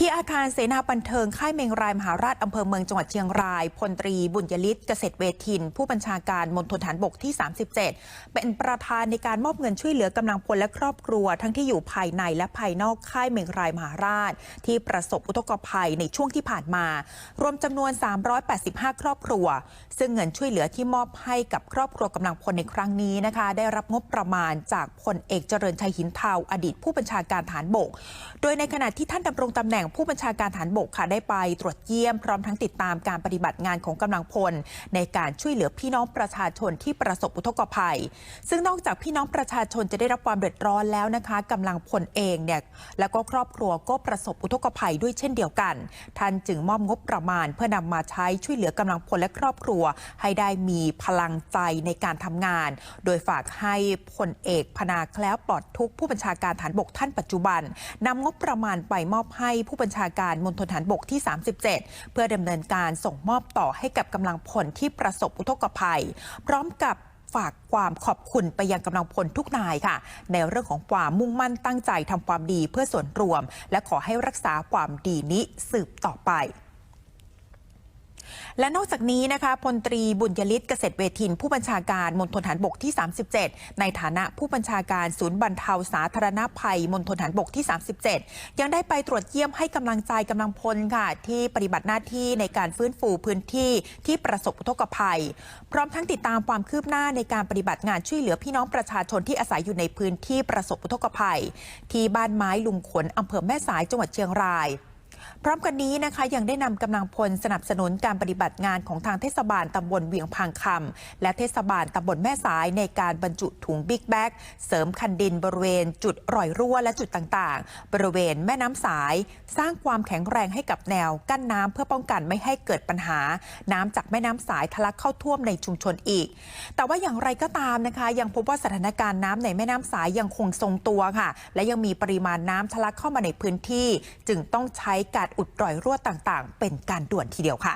ที่อาคารเสนาบันเทิงค่ายเมงรายมหาราชอำเภอเมืองจังหวัดเชียงรายพลตรีบุญยลิศเกษตรเวทิน ผู้บัญชาการมณฑลฐานบกที่ 37 เป็นประธานในการมอบเงินช่วยเหลือกำลังพลและครอบครัว ทั้งที่อยู่ภายในและภายนอกค่ายเมงรายมหาราช ที่ประสบอุทกภัยในช่วงที่ผ่านมา รวมจำนวน 385 ครอบครัว ซึ่งเงินช่วยเหลือที่มอบให้กับครอบครัวกำลังพลในครั้งนี้นะคะ ได้รับงบประมาณจากพลเอกเจริญชัยหินเทาอดีตผู้บัญชาการฐานบก โดยในขณะที่ท่านดำรงตำแหน่งผู้บัญชาการฐานบกค่ะได้ไปตรวจเยี่ยมพร้อมทั้งติดตามการปฏิบัติงานของกำลังพล ในการช่วยเหลือพี่น้องประชาชนที่ประสบอุทกภัย ซึ่งนอกจากพี่น้องประชาชนจะได้รับความเดือดร้อนแล้วนะคะกำลังพลเองเนี่ยแล้วก็ครอบครัวก็ประสบอุทกภัยด้วยเช่นเดียวกัน ท่านจึงมอบงบประมาณ เพื่อนำมาใช้ช่วยเหลือกำลังพลและครอบครัว ให้ได้มีพลังใจในการทำงาน โดยฝากให้พลเอกพนาแคล้วปลอดทุกผู้บัญชาการฐานบกท่านปัจจุบันนำงบประมาณไปมอบให้ผู้บัญชาการมณฑลฐานบกที่ 37 เพื่อดำเนินการส่งมอบต่อให้กับกำลังพลที่ประสบอุทกภัย พร้อมกับฝากความขอบคุณไปยังกำลังพลทุกนายค่ะ ในเรื่องของความมุ่งมั่นตั้งใจทำความดีเพื่อส่วนรวม และขอให้รักษาความดีนี้สืบต่อไป และนอกจากนี้นะคะพลตรีบุญยลิศเกษตรเวทิน ผู้บัญชาการมณฑลฐานบกที่ 37 ในฐานะผู้บัญชาการศูนย์บรรเทาสาธารณภัยมณฑลฐานบกที่ 37 ยังได้ไปตรวจเยี่ยมให้กำลังใจกำลังพลค่ะ ที่ปฏิบัติหน้าที่ในการฟื้นฟูพื้นที่ที่ประสบอุทกภัย พร้อมทั้งติดตามความคืบหน้าในการปฏิบัติงานช่วยเหลือพี่น้องประชาชนที่อาศัยอยู่ในพื้นที่ประสบอุทกภัย ที่บ้านไม้ลุงขนอำเภอแม่สายจังหวัดเชียงราย พร้อมกันนี้นะคะยังได้นำกำลังพลสนับสนุนการปฏิบัติงานของทางเทศบาลตำบลเวียงพังคำและเทศบาลตำบลแม่สายในการบรรจุถุงบิ๊กแบ็กเสริมคันดินบริเวณ จุดรอยรั่วและจุดต่างๆ บริเวณแม่น้ำสาย สร้างความแข็งแรงให้กับแนว กั้นน้ำเพื่อป้องกันไม่ให้เกิดปัญหา น้ำจากแม่น้ำสายทะลักเข้าท่วมในชุมชนอีก แต่ว่าอย่างไรก็ตามนะคะ ยังพบว่าสถานการณ์น้ำในแม่น้ำสายยังคงทรงตัวค่ะ และยังมีปริมาณน้ำทะลักเข้ามาในพื้นที่ จึงต้องใช้การการอุดรอยรั่วต่างๆ เป็นการด่วนทีเดียวค่ะ